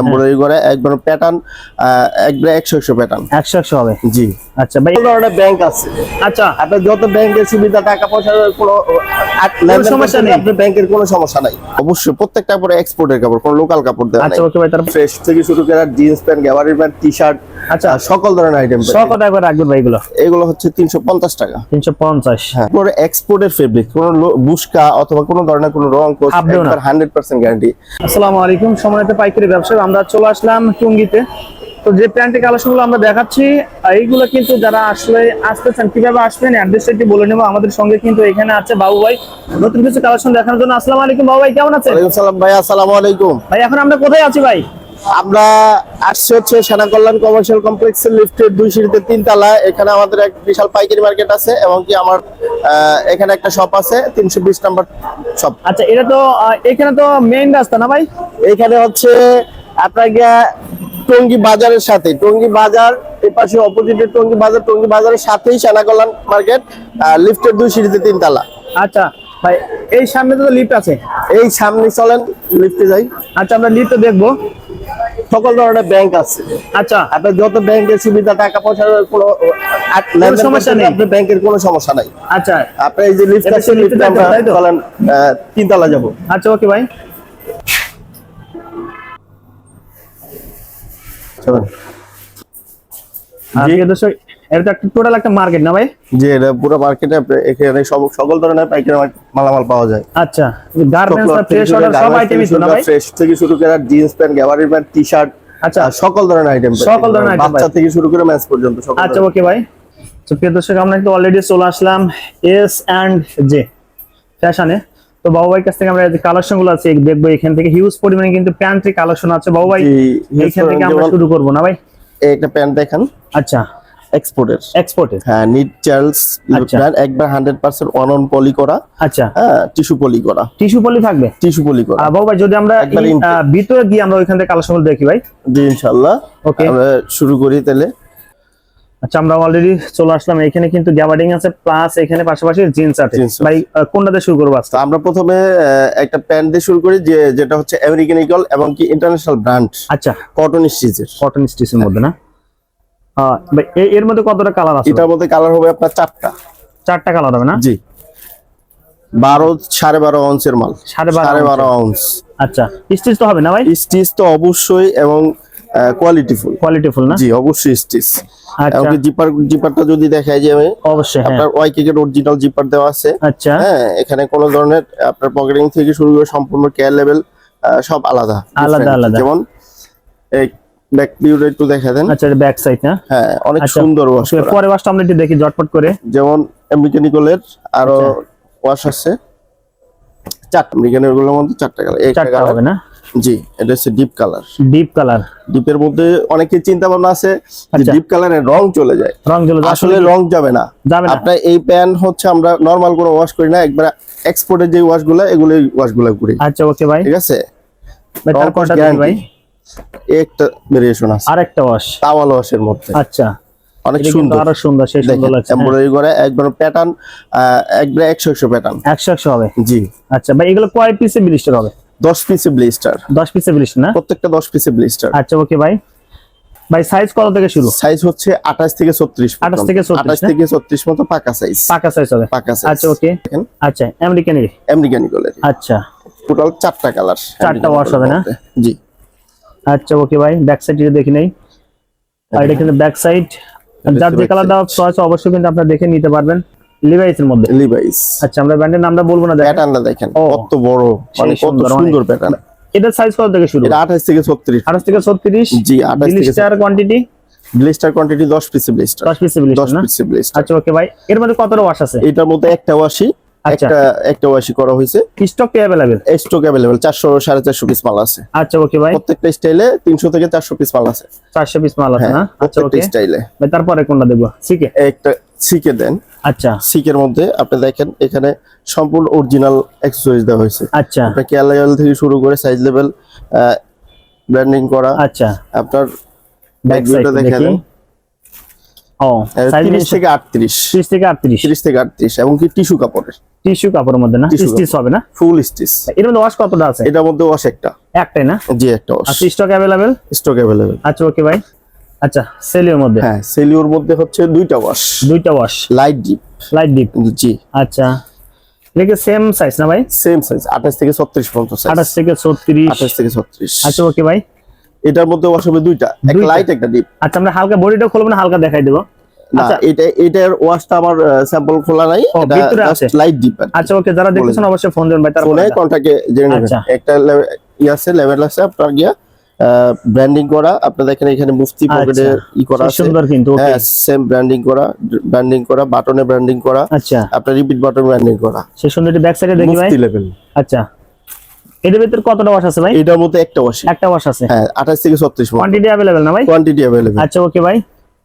Embroidery করে একবার pattern একবার একশো একশো প্যাটার্ন একশো একশো হবে? জি। আচ্ছা ভাই ধরনের ব্যাংক আছে। আচ্ছা। আপনার যত ব্যাংকের সুবিধা টাকা পয়সার কোনো সমস্যা নেই। আপনার ব্যাংকের কোনো সমস্যা নাই। অবশ্যই প্রত্যেকটা কাপড় এক্সপোর্টের কাপড় কোনো লোকাল কাপড় দেওয়া আচ্ছা ওকে ভাই তার ফ্রেশ থেকে শুরু করে জিন্স প্যান্ট গ্যাবারি প্যান্ট টি শার্ট আচ্ছা সকল ধরনের আইটেম রাখবেন ভাই এগুলো? এগুলো হচ্ছে তিনশো পঞ্চাশ টাকা। তিনশো পঞ্চাশ। হ্যাঁ। পুরো এক্সপোর্টের ফেব্রিক কোনো বুশকা অথবা কোনো ধরনের কোনো রং। একবার হান্ড্রেড পার্সেন্ট গ্যারান্টি আসসালামু আলাইকুম সময়তে পাইকারি ব্যবসায় আমরা চলে আসলাম টুঙ্গিতে। তো যে প্যান্টের কালেকশনগুলো আমরা দেখাচ্ছি এইগুলো কিন্তু যারা আসলে আসতেছেন কীভাবে আসবেন অ্যাড্রেসটা একটু বলে নেব। আমাদের সঙ্গে কিন্তু এখানে আছে বাবু ভাই। নতুন কিছু কালেকশন দেখানোর জন্য আসসালামু আলাইকুম বাবু ভাই কেমন আছেন? ওয়ালাইকুম সালাম ভাই আসসালামু আলাইকুম। ভাই এখন আমরা কোথায় আছি ভাই? আমরা আসছে হচ্ছে সেনা কল্যাণ কমার্শিয়াল কমপ্লেক্সের লিফটের দুই সিঁড়িতে তিনতলা এখানে আমাদের এক বিশাল পাইকারি মার্কেট আছে এবং কি আমার এখানে একটা শপ আছে তিনশো বিশ নাম্বার শপ আচ্ছা এটা তো এখানে তো মেইন রাস্তা না ভাই? এখানে হচ্ছে আপনার গিয়া টঙ্গী বাজারের সাথে টঙ্গী বাজার এই পাশে অপোজিটে টঙ্গী বাজার টঙ্গী বাজারের সাথেই সেনা কল্যাণ মার্কেট লিফটের দুই সিঁড়িতে তিনতলা আচ্ছা ভাই এই সামনে তো লিফট আছে। এই সামনে চলেন লিফটে যাই। আচ্ছা আমরা লিফটে দেখব। সকল ধরনের ব্যাংক আছে। আচ্ছা। আপনার যত ব্যাংকের সুবিধা টাকা পয়সার কোনো সমস্যা নেই। আপনার ব্যাংকের কোনো সমস্যা নাই। আচ্ছা। আপনার এই যে লিফট আছে লিফটে আমরা যাবেন, তাই তো? চলেন তিনতলা যাব। আচ্ছা ওকে ভাই চলেন। আজকে দর্শক এটা একটা টোটাল একটা মার্কেট না ভাই? যে এটা পুরো মার্কেটে এখানে সব- সকল ধরনের পাইকারি মালামাল পাওয়া যায়। আচ্ছা গার্মেন্টস আর ফ্রেশ অর্ডার সব আইটেমই তো না ভাই? ফ্রেশ থেকে শুরু করে জিন্স প্যান্ট গ্যাবারি প্যান্ট টি শার্ট আচ্ছা সকল ধরনের আইটেম সকল ধরনের item বাচ্চা থেকে শুরু করে ম্যাচ পর্যন্ত সকল আচ্ছা ওকে ভাই। তো প্রিয় দর্শক আমরা কিন্তু অলরেডি চলে আসলাম এস অ্যান্ড জে ফ্যাশনে তো বাবু ভাইয়ের কাছ থেকে আমরা যে কালেকশনগুলো আছে দেখব এখান থেকে হিউজ পরিমাণে কিন্তু প্যান্ট্রি কালেকশন আছে। বাবু ভাই জি, এইখান থেকে আমরা শুরু করব না ভাই? এই একটা প্যান্ট দেখেন। আচ্ছা এক্সপোর্টের এক্সপোর্টের হ্যাঁ নিট চার্লস আচ্ছা। একবার hundred percent on on poly করা। আচ্ছা। হ্যাঁ টিস্যু পলি করা। টিস্যু পলি থাকবে? টিস্যু পলি করা। আর বাবু ভাই যদি আমরা ভিতরে গিয়ে আমরা ওইখান থেকে কালেকশন দেখি ভাই। জি ইনশাআল্লাহ। Okay. আমরা শুরু করি তাহলে। আচ্ছা আমরা অলরেডি চলে আসলাম। এখানে কিন্তু গ্যাবার্ডিং আছে প্লাস এখানে পাশাপাশি জিন্স আছে। ভাই আহ, কোনটাতে শুরু করব আজকে? আমরা প্রথমে একটা প্যান্ট দিয়ে শুরু করি যে যেটা হচ্ছে আমেরিকান ইগল এবং কি ইন্টারন্যাশনাল ব্র্যান্ড আচ্ছা। কটন স্টিচের কটন স্টিচের মধ্যে না? এর মধ্যে কতটা কালার আছে? এটার মধ্যে কালার হবে আপনার চারটা। চারটা কালার হবে না? জি। বারো সাড়ে বারো আউন্সের মাল। সাড়ে বারো আউন্স আচ্ছা স্টিচ তো হবে না ভাই? স্টিচ তো অবশ্যই এবং কোয়ালিটিফুল কোয়ালিটিফুল না? জি অবশ্যই স্টিচ আচ্ছা। জিপার জিপারটা যদি দেখাই যে আমি অবশ্যই হ্যাঁ। আপনার ওয়াই কেকের অরিজিনাল জিপার দেওয়া আছে। আচ্ছা। হ্যাঁ এখানে কোনো ধরনের আপনার পকেটিং থেকে শুরু করে সম্পূর্ণ কেয়ার লেভেল সব আলাদা। আলাদা, আলাদা। যেমন এই ব্যাক ভিউটা একটু দেখা দেন। আচ্ছা ব্যাক সাইড না? হ্যাঁ অনেক আচ্ছা, সুন্দর ওয়াশ পরে ওয়াশটা আমরা একটু দেখি ঝটপট করে। যেমন আমেরিকানিকলের আরও আচ্ছা। ওয়াশ আছে। চারটা আমেরিকানেরগুলোর মধ্যে চারটা কালার চারটা কালার হবে না? জি এটা হচ্ছে ডিপ কালার ডিপ কালার ডিপের মধ্যে অনেকের চিন্তা ভাবনা আছে যে আচ্ছা। ডিপ কালারের রং চলে যায়। রং জল আসলে রং যাবে না। যাবে না। আপনার এই প্যান্ট হচ্ছে আমরা নরমাল কোনো ওয়াশ করি না একবার এক্সপোর্টের যে ওয়াশগুলো এগুলো ওয়াশগুলো করি। আচ্ছা ওকে ভাই ঠিক আছে? ভাই। একটা ভেরিয়েশন আছে। আরেকটা ওয়াশ তাওয়াল ওয়াশের মধ্যে। আচ্ছা। অনেক সুন্দর। আরও সুন্দর সেই সুন্দর লাগছে। হ্যাঁ। এমব্রয়ডারি করে একবার প্যাটার্ন একবার একশো একশো প্যাটার্ন একশো একশো হবে? জি। আচ্ছা ভাই এগুলো কয় পিসে ব্লিস্টার হবে? দশ পিসে ব্লিস্টার দশ পিসে ব্লিস্টার না? প্রত্যেকটা দশ পিসে ব্লিস্টার আচ্ছা ওকে ভাই। ভাই সাইজ কত থেকে শুরু? সাইজ হচ্ছে আঠাশ থেকে ছত্রিশ 28 থেকে 36 আঠাশ না? থেকে ছত্রিশ মতো পাকা সাইজ পাকা সাইজ হবে। পাকা সাইজ আচ্ছা ওকে আচ্ছা আমেরিকান আমেরিকান ইগলের আচ্ছা। টোটাল চারটা কালার চারটা ওয়াশ হবে না? জি। আচ্ছা ওকে ভাই? ব্যাক সাইড দেখি নেই। আর এটা কিন্তু ব্যাক সাইড যার যে কালার দেওয়া চয়েস অবশ্যই কিন্তু আপনারা দেখে নিতে পারবেন। লিভাইস এর মধ্যে। লিভাইস আচ্ছা আমরা ব্র্যান্ডের নামটা বলব না দেখেন। প্যাটার্নটা দেখেন কত বড় মানে কত সুন্দর, প্যাটার্ন এটার সাইজ কত থেকে শুরু? এটা আঠাশ থেকে ছত্রিশ। আঠাশ থেকে ছত্রিশ? জি আঠাশ থেকে ব্লিস্টার কোয়ান্টিটি ব্লিস্টার কোয়ান্টিটি দশ পিসে ব্লিস্টার দশ পিসে দশ ব্লিস্টার না পিসে ব্লিস্টার আচ্ছা ওকে ভাই। এর মধ্যে কতটা ওয়াশ আছে? এটার মধ্যে একটা ওয়াশি আচ্ছা। একটা একটা ওয়াশি করা হয়েছে। স্টক স্টক পিস মাল আছে। আচ্ছা ওকে ভাই। প্রত্যেকটা স্টাইলে থেকে চারশো পিস মাল আছে। চারশো পিস মাল আছে হ্যাঁ না? আচ্ছা ওকে স্টাইলে ভাই তারপরে কোনটা একটা সিকে দেন। আচ্ছা। সিকের মধ্যে আপনি দেখেন এখানে সম্পূর্ণ অরিজিনাল অ্যাক্সেসরিজ দেওয়া হয়েছে। আচ্ছা। আপনার কেয়ার লেভেল থেকে শুরু করে সাইজ লেভেল ব্র্যান্ডিং করা। আচ্ছা। আপনার ব্যাক ভিউটা সাইড দেখে। দেখি দেন ও সাইজ তিরিশ থেকে আটত্রিশ। 30 থেকে 38 তিরিশ থেকে আটত্রিশ এবং কি টিস্যু কাপড়ের। টিস্যু কাপড়ের মধ্যে না? স্টিচ হবে না? Full stitch. এর মধ্যে ওয়াশ কতটা আছে? এটার মধ্যে ওয়াশ একটা। একটাই না? জি একটা ওয়াশ আচ্ছা স্টক স্টক আচ্ছা ওকে ভাই আচ্ছা সেলিওর মধ্যে? হ্যাঁ সেলিওর মধ্যে হচ্ছে দুইটা ওয়াশ দুইটা wash light deep light deep জি। আচ্ছা। দেখে সেম সাইজ না ভাই? সেম সাইজ আঠাশ থেকে ছত্রিশ পর্যন্ত সাইজ আঠাশ থেকে ছত্রিশ। আঠাশ থেকে ছত্রিশ। আচ্ছা ওকে ভাই এটার মধ্যে ওয়াশ হবে দুইটা একটা লাইট একটা ডিপ আচ্ছা আমরা হালকা বডিটা খুলবো না হালকা দেখাই দেবো? না আচ্ছা। এটা এটার ওয়াশটা আমার স্যাম্পল খোলা নাই এটা জাস্ট লাইট ডিপ আচ্ছা ওকে যারা দেখতেছেন অবশ্যই ফোন দেবেন ভাই তারপরে ফোনে কন্টাক্টে জেনে নেবেন। আচ্ছা। একটা ই আছে লেভেল আছে আপনার গিয়া ব্র্যান্ডিং করা। আপনার দেখেন এখানে মুফতি পকেটে আচ্ছা। ই করা আছে। সুন্দর কিন্তু ওকে। হ্যাঁ সেম ব্র্যান্ডিং করা ব্র্যান্ডিং করা বাটনে ব্র্যান্ডিং করা। আচ্ছা। আপনার রিপিট বাটন ব্র্যান্ডিং করা। সে সুন্দর ব্যাক সাইডে দেখি ভাই। মুফতি লেভেল আচ্ছা। এটার ভিতরে কতটা ওয়াশ আছে ভাই? এটার মধ্যে একটা ওয়াশি একটা ওয়াশ আছে। হ্যাঁ আঠাশ থেকে ছত্রিশ কোয়ান্টিটি অ্যাভেলেবেল না ভাই? কোয়ান্টিটি অ্যাভেলেবেল আচ্ছা ওকে ভাই।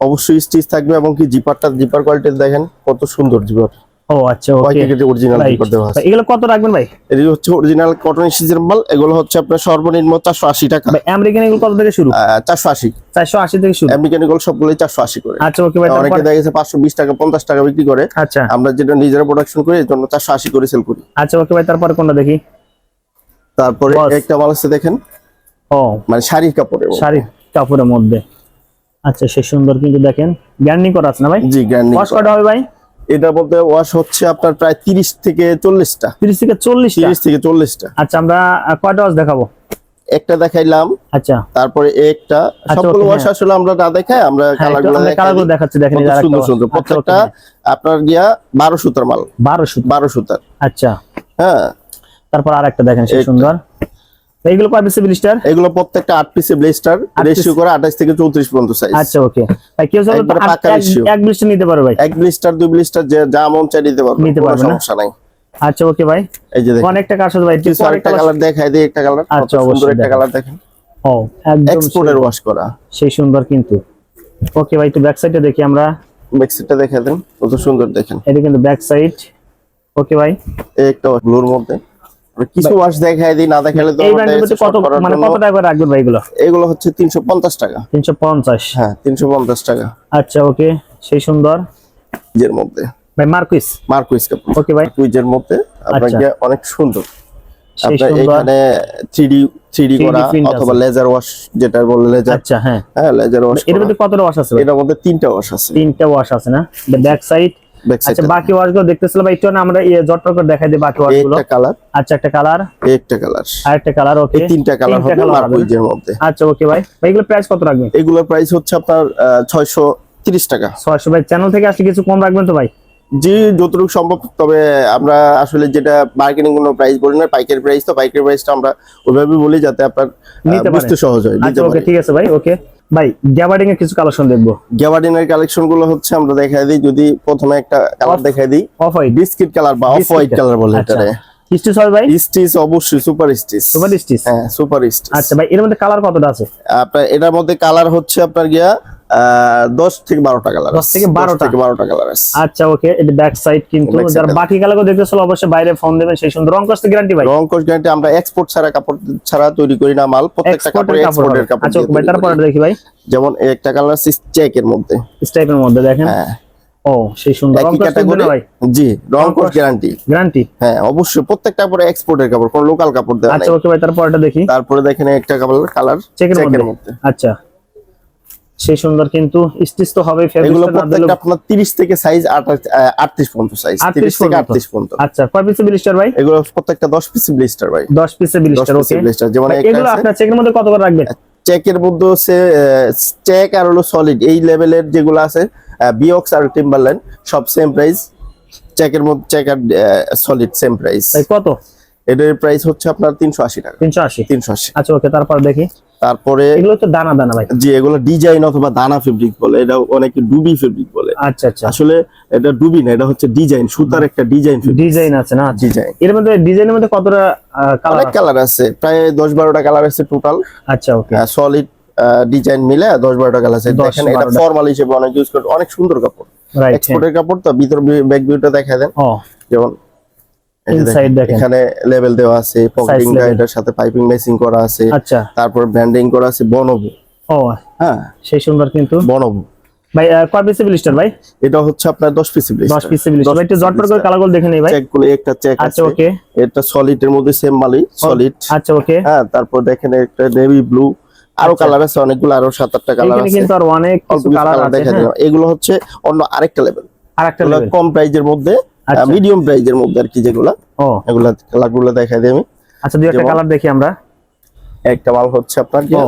অবশ্যই স্টিচ থাকবে এবং কি জিপারটা জিপার কোয়ালিটি দেখেন কত সুন্দর জিপার ও আচ্ছা ওকে কেজি অরিজিনাল জিপার দেওয়া আছে। এগুলো কত রাখবেন ভাই? এটি হচ্ছে অরিজিনাল কটন মাল এগুলো হচ্ছে আপনার সর্বনিম্ন চারশো আশি টাকা। ভাই আমেরিকান এগুলো কত থেকে শুরু? চারশো আশি। চারশো আশি থেকে শুরু। আমেরিকান এগুলো সবগুলোই চারশো আশি করে। আচ্ছা ওকে ভাই অনেকে দেখা গেছে পাঁচশো বিশ টাকা পঞ্চাশ টাকা বিক্রি করে। আচ্ছা। আমরা যেটা নিজেরা প্রোডাকশন করি চারশো আশি করে সেল করি। আচ্ছা ওকে ভাই তারপরে কোনটা দেখি? তারপরে একটা মাল আছে দেখেন। ও। মানে শাড়ির কাপড়ে শাড়ি কাপড়ের মধ্যে। আচ্ছা সে সুন্দর কিন্তু দেখেন। গ্যান্ডিং করা আছে না ভাই? জি গ্যান্ডিং ওয়াশ কটা হবে ভাই? এটার মধ্যে ওয়াশ হচ্ছে আপনার প্রায় তিরিশ থেকে চল্লিশটা। তিরিশ থেকে চল্লিশ তিরিশ থেকে চল্লিশটা। আচ্ছা আমরা কয়টা ওয়াশ দেখাবো? একটা দেখাইলাম। আচ্ছা। তারপরে একটা। আচ্ছা, সবগুলো ওয়াশ হ্যাঁ। আসলে আমরা না দেখাই আমরা হ্যাঁ, কালার একটু গুলো আমরা কালারগুলো দেখাচ্ছি দেখেন সুন্দর। সুন্দর। আচ্ছা, প্রত্যেকটা আপনার গিয়া বারো সুতার মাল। বারো শুধু বারো সুতার। আচ্ছা। হ্যাঁ। তারপর আর একটা দেখেন সে সুন্দর। এইগুলো কয় পিসে ব্লিস্টার এগুলো প্রত্যেকটা আট পিসে ব্লেস্টার রেশিও করে আঠাশ থেকে চৌত্রিশ পর্যন্ত সাইজ আচ্ছা ওকে ভাই কেউ চাইলে তো এক- ব্লিস্টার নিতে পারবে ভাই। এক ব্লিস্টার দুই ব্লিস্টার যে যা মন চাই নিতে পারবে নিতে পারবে সমস্যা নাই। আচ্ছা ওকে ভাই। এই যে দেখেন। অনেকটা কাজ ভাই। কিছু পরে আরেকটা কালার দেখাই দিই একটা কালার আচ্ছা, সুন্দর একটা কালার দেখেন। ও একদম এক্সপোর্টের ওয়াশ করা। সেই সুন্দর কিন্তু। ওকে ভাই একটু ব্যাক সাইডে দেখি আমরা। বেক্সিটটা দেখে দেন কত সুন্দর দেখেন। এটা কিন্তু ব্যাক সাইড ওকে ভাই। এই একটা ব্লুর মধ্যে। কিছু ওয়াশ দেখাই দিই না দেখালে তো এই ব্যান্ডের কত মানে কত টাকা রাখবেন ভাই এগুলো? এগুলো হচ্ছে তিনশো পঞ্চাশ টাকা। তিনশো পঞ্চাশ? হ্যাঁ তিনশো পঞ্চাশ টাকা। আচ্ছা ওকে সেই সুন্দর। মধ্যে। ভাই মার্কুইস? মার্কুইস ওকে ভাই। কুইজের মধ্যে আপনাকে অনেক সুন্দর। আপনার এখানে থ্রি থ্রি 3D করা অথবা লেজার ওয়াশ যেটা বলে লেজার আচ্ছা হ্যাঁ। হ্যাঁ লেজার ওয়াশ এর মধ্যে কতটা ওয়াশ আছে? এটার মধ্যে তিনটা ওয়াশ আছে। তিনটা ওয়াশ আছে না? ব্যাক সাইড আচ্ছা বাকি ওয়াশগুলো দেখতেছিলাম একটু না আমরা ইয়ে জট করে দেখাই দিই বাকি ওয়াশগুলো একটা কালার আচ্ছা একটা কালার একটা কালার আর একটা কালার ওকে তিনটা কালার হবে মার্কুইজের মধ্যে। আচ্ছা ওকে ভাই। ভাই এগুলো প্রাইস কত রাখবেন? এগুলোর প্রাইস হচ্ছে আপনার ছয়শো তিরিশ টাকা। ছয়শো ভাই চ্যানেল থেকে আসলে কিছু কম রাখবেন তো ভাই? জি যতটুকু সম্ভব তবে আমরা আসলে যেটা মার্কেটিং কোনো প্রাইস বলি না পাইকারি প্রাইস তো পাইকারি প্রাইসটা আমরা ওইভাবে বলি যাতে আপনার নিতে বুঝতে সহজ হয় আচ্ছা ওকে ঠিক আছে ভাই ওকে। ভাই গ্যাবার্ডিং এর কিছু কালেকশন দেখব। গ্যাবার্ডিনের কালেকশনগুলো হচ্ছে আমরা দেখাই দিই যদি প্রথমে একটা কালার দেখাই দিই। অফ হোয়াইট বিস্কিট কালার বা অফ হোয়াইট কালার বলে আচ্ছা। এটারে। স্টিচ হবে ভাই? স্টিচ অবশ্যই সুপার স্টিচ সুপার স্টিচ হ্যাঁ সুপার স্টিচ আচ্ছা ভাই এর মধ্যে কালার কতটা আছে? আপনার এটার মধ্যে কালার হচ্ছে আপনার গিয়া দশ থেকে বারোটা কালার 10 থেকে 12টা? থেকে বারোটা কালার আছে আচ্ছা ওকে এটা ব্যাক সাইড কিন্তু যারা বাকি কালার দেখতে চলো অবশ্যই বাইরে ফোন দেবেন সেই সুন্দর রং কষ্ট গ্যারান্টি ভাই। রং গ্যারান্টি আমরা এক্সপোর্ট ছাড়া কাপড় ছাড়া তৈরি করি না মাল প্রত্যেকটা কাপড় এক্সপোর্টের কাপড় আচ্ছা তৈরি দেখি ভাই। যেমন একটা কালার আছে মধ্যে। মধ্যে দেখেন। হ্যাঁ। ও সেই সুন্দর রং ক্যাটাগরি ভাই। জি রং কোর্স গ্যারান্টি গ্যারান্টি হ্যাঁ অবশ্যই প্রত্যেকটা কাপড় এক্সপোর্টের কাপড় কোনো লোকাল কাপড় দেওয়া আচ্ছা ওকে ভাই তারপরটা দেখি। তারপরে দেখেন একটা কাপড় কালার চেকের মধ্যে। আচ্ছা। সেই সুন্দর কিন্তু স্টিচ তো হবে এগুলো প্রত্যেকটা আপনার 30 থেকে সাইজ 38 পর্যন্ত সাইজ 30 থেকে পর্যন্ত। 38 পর্যন্ত। আচ্ছা কয় পিসে ব্লিস্টার ভাই? এগুলো প্রত্যেকটা 10 পিস ব্লিস্টার ভাই। 10 পিসে 10 ব্লিস্টার ওকে ব্লিস্টার যেমন একটা এগুলো আপনার চেকের মধ্যে কত করে রাখবেন? চেকের মধ্যে হচ্ছে চেক আর হলো সলিড এই লেভেলের যেগুলো আছে বিওক্স আর টিম্বারল্যান্ড সব সেম প্রাইস চেকের মধ্যে চেক আর সলিড সেম প্রাইস কত? এটার প্রাইস হচ্ছে আপনার 380 টাকা। 380 380 আচ্ছা ওকে তারপর দেখি। তারপরে এগুলো তো দানা দানা ভাই। যে এগুলো ডিজাইন অথবা দানা ফেব্রিক বলে এটা অনেকে ডুবি ফেব্রিক বলে। আচ্ছা আচ্ছা। আসলে এটা ডুবি না এটা হচ্ছে ডিজাইন সুতার একটা ডিজাইন ডিজাইন আছে না? ডিজাইন। এর মধ্যে ডিজাইনের মধ্যে কতটা কালার কালার আছে? প্রায় দশ বারোটা কালার আছে টোটাল আচ্ছা ওকে। সলিড ডিজাইন মিলে দশ বারোটা কালার আছে। 10 দেখেন এটা ফর্মাল হিসেবে অনেক ইউজ করে অনেক সুন্দর কাপড়। এক্সপোর্টের কাপড় তো ভিতর ব্যাক ভিউটা দেখা দেন। যেমন এখানে লেভেল দেওয়া আছে পকেটিং এটার সাথে পাইপিং মেসিং করা আছে আচ্ছা। তারপর ব্র্যান্ডিং করা আছে বনবু ও হ্যাঁ। সেই সুন্দর কিন্তু। বনবু ভাই কয় পিসে ব্লিস্টার ভাই? এটা হচ্ছে আপনার দশ পিস দশ পিসে ব্লিস্টার ভাই একটু জটপট করে কালারগুলো দেখে নেই ভাই। চেক একটা চেক আচ্ছা ওকে এটা সলিড এর মধ্যে সেম সলিড আচ্ছা ওকে হ্যাঁ তারপর দেখেন একটা নেভি ব্লু আরও আচ্ছা। কালার আছে অনেকগুলো আরও সাত আটটা কালার আছে। কিন্তু আর অনেক কিছু কিছু কালার কালার আছে দেখা হ্যাঁ? এগুলো হচ্ছে অন্য আরেকটা লেভেল আর একটা এগুলো level। কম প্রাইজের মধ্যে আচ্ছা। মিডিয়াম প্রাইজের মধ্যে আর কি যেগুলা ও। এগুলা কালারগুলো দেখাই দিই আমি। আচ্ছা দুই একটা কালার দেখি আমরা। একটা মাল হচ্ছে আপনার ও।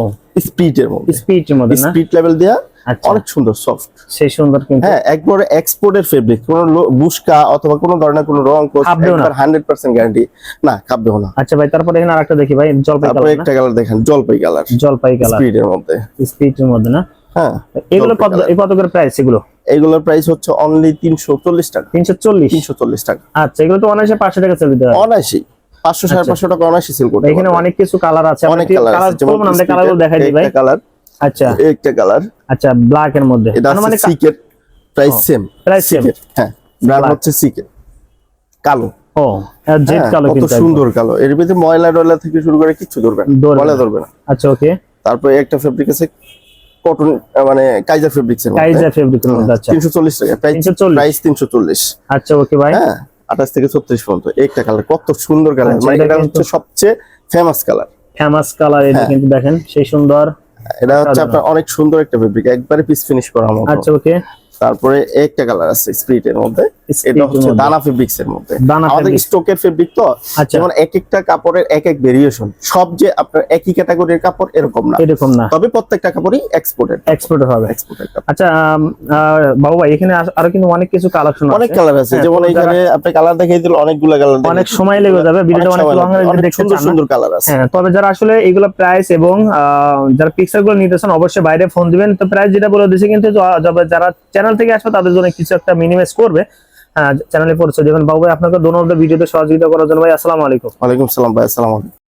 স্পিডের মধ্যে। স্পিডের মধ্যে না? স্পিড লেভেল দেয়া আচ্ছা। অনেক সুন্দর সফট সেই সুন্দর কিন্তু। হ্যাঁ একবারে এক্সপোর্টের ফেব্রিক কোনো বুশকা অথবা কোনো ধরনের কোনো রং কোর্স একবার হান্ড্রেড পার্সেন্ট গ্যারান্টি না খাপবেও না। আচ্ছা ভাই তারপরে এখানে আরেকটা দেখি ভাই জলপাই তারপরে কালার একটা কালার দেখেন জলপাই কালার জলপাই কালার স্পিডের মধ্যে। স্পিডের মধ্যে না? হ্যাঁ এগুলো কত এই কত করে প্রাইস এগুলো? এগুলোর প্রাইস হচ্ছে অনলি তিনশো চল্লিশ টাকা। তিনশো চল্লিশ? তিনশো চল্লিশ টাকা। আচ্ছা এগুলো তো অনায়াসে পাঁচশো টাকা সেল দিতে হয় অনায়াসি পাঁচশো সাড়ে পাঁচশো টাকা অনায়াসি সেল করতে এখানে অনেক কিছু কালার আছে। অনেক কালার আছে যেমন আমরা কালারগুলো দেখাই দিই ভাই। কালার আচ্ছা। একটা কালার আচ্ছা ব্ল্যাক এর মধ্যে। এটা মানে সিকেট প্রাইস সেম প্রাইস সেম হ্যাঁ। ব্র্যান্ড হচ্ছে সিকেট কালো। ও জেড হ্যাঁ, কালো কিন্তু সুন্দর কালো। এর ভিতরে ময়লা টয়লা থেকে শুরু করে কিচ্ছু ধরবে না। ময়লা। ধরবে না। আচ্ছা ওকে। তারপরে একটা ফেব্রিক আছে কটন মানে কাইজার ফেব্রিক্স এর কাইজার ফেব্রিকের মধ্যে আচ্ছা। তিনশো চল্লিশ টাকা। প্রাইস 340 প্রাইস তিনশো চল্লিশ। আচ্ছা ওকে ভাই হ্যাঁ আঠাশ থেকে ছত্রিশ পর্যন্ত। একটা কালার কত সুন্দর কালার আচ্ছা, মানে এটা এটা হচ্ছে সবচেয়ে ফেমাস কালার ফেমাস কালার এটা হ্যাঁ। কিন্তু দেখেন সেই সুন্দর এটা হচ্ছে আপনার অনেক সুন্দর একটা ফেব্রিক একবারে পিস ফিনিশ করা আমার আচ্ছা ওকে তারপরে একটা কালার আছে স্প্রিট এর মধ্যে এটা হচ্ছে দানা ফেব্রিক্স এর মধ্যে। আমাদের। স্টকের ফেব্রিক তো আচ্ছা। যেমন এক একটা কাপড়ের এক এক ভেরিয়েশন সব যে আপনার একই ক্যাটাগরির কাপড় এরকম না। এরকম না। তবে প্রত্যেকটা কাপড়ই এক্সপোর্টেড এক্সপোর্ট হবে। এক্সপোর্টেড আচ্ছা বাবু ভাই এখানে আরও কিন্তু অনেক কিছু কালেকশন অনেক কালার আছে। হ্যাঁ, যেমন এখানে আপনি কালার দেখাই দিল অনেকগুলো কালার অনেক সময় লেগে যাবে ভিডিওটা অনেক লং হয়ে অনেক দেখতে সুন্দর সুন্দর কালার আছে। হ্যাঁ তবে যারা আসলে এগুলো প্রাইস এবং যারা পিকচারগুলো নিতেছেন অবশ্যই বাইরে ফোন দিবেন। তো প্রাইস যেটা বলে দিয়েছে কিন্তু যারা চ্যানেল থেকে আসবে তাদের জন্য কিছু একটা মিনিমাইজ করবে। চ্যানেলে পরিচয় দেবেন বাবু আপনাকে দোনো ভিডিওতে সহযোগিতা করার জন্য। ভাই, আসসালামু আলাইকুম। ওয়ালাইকুম সালাম ভাই, আসসালামু আলাইকুম।